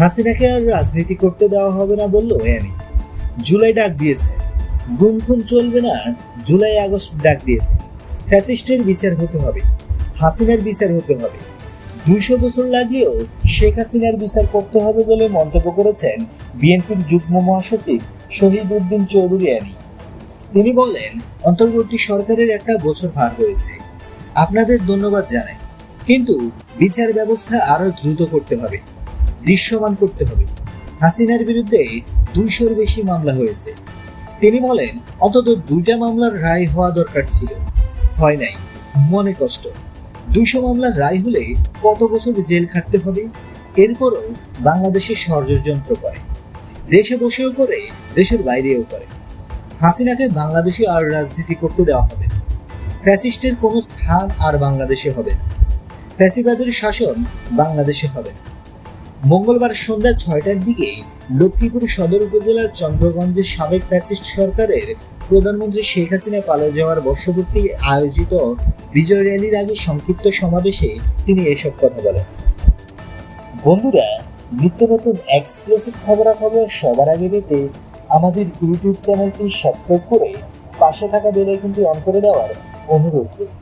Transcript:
হাসিনাকে আর রাজনীতি করতে দেওয়া হবে না বলল অ্যানি জুলাই ডাক দিয়েছে। গুম খুন চলবে না, জুলাই আগস্ট ডাক দিয়েছে। ফ্যাসিস্টের বিচার হতে হবে, হাসিনার বিচার হতে হবে। দুইশো বছর লাগলেও শেখ হাসিনার বিচার করতে হবে বলে মন্তব্য করেছেন বিএনপির যুগ্ম মহাসচিব শহীদ উদ্দিন চৌধুরী আলী তিনি বলেন, অন্তর্বর্তী সরকারের একটা বছর পার হয়েছে। আপনাদের ধন্যবাদ জানাই। কিন্তু বিচার ব্যবস্থা আরও দ্রুত করতে হবে। দৃশ্যমান করতে হবে। হাসিনার বিরুদ্ধে দুইশোর বেশি মামলা হয়েছে। তিনি বলেন, অন্তত দুইটা মামলার রায় হওয়া দরকার ছিল। হয় নাই, মনে কষ্ট। দুইশো মামলার রায় হলে কত বছর জেল খাটতে হবে? এরপরও বাংলাদেশে ষড়যন্ত্র করে। দেশে বসেও করে, দেশের বাইরেও করে। হাসিনাকে বাংলাদেশে আর রাজনীতি করতে দেওয়া হবে না। ফ্যাসিস্টের কোনো স্থান আর বাংলাদেশে হবে না। ফ্যাসিবাদের শাসন বাংলাদেশে হবে না। মঙ্গলবার সন্ধ্যা ছয়টার দিকে লক্ষ্মীপুর সদর উপজেলার চন্দ্রগঞ্জের সাবেক ফ্যাসিস্ট সরকারের প্রধানমন্ত্রী শেখ হাসিনা পালিয়ে যাওয়ার বর্ষপূর্তি আয়োজিত বিজয় র্যালির আগে সংক্ষিপ্ত সমাবেশে তিনি এসব কথা বলেন। বন্ধুরা, নিত্য নতুন এক্সক্লুসিভ খবরাখবর সবার আগে পেতে আমাদের ইউটিউব চ্যানেলটি সাবস্ক্রাইব করে পাশে থাকা বেল আইকনটি অন করে দেওয়ার অনুরোধ রইল।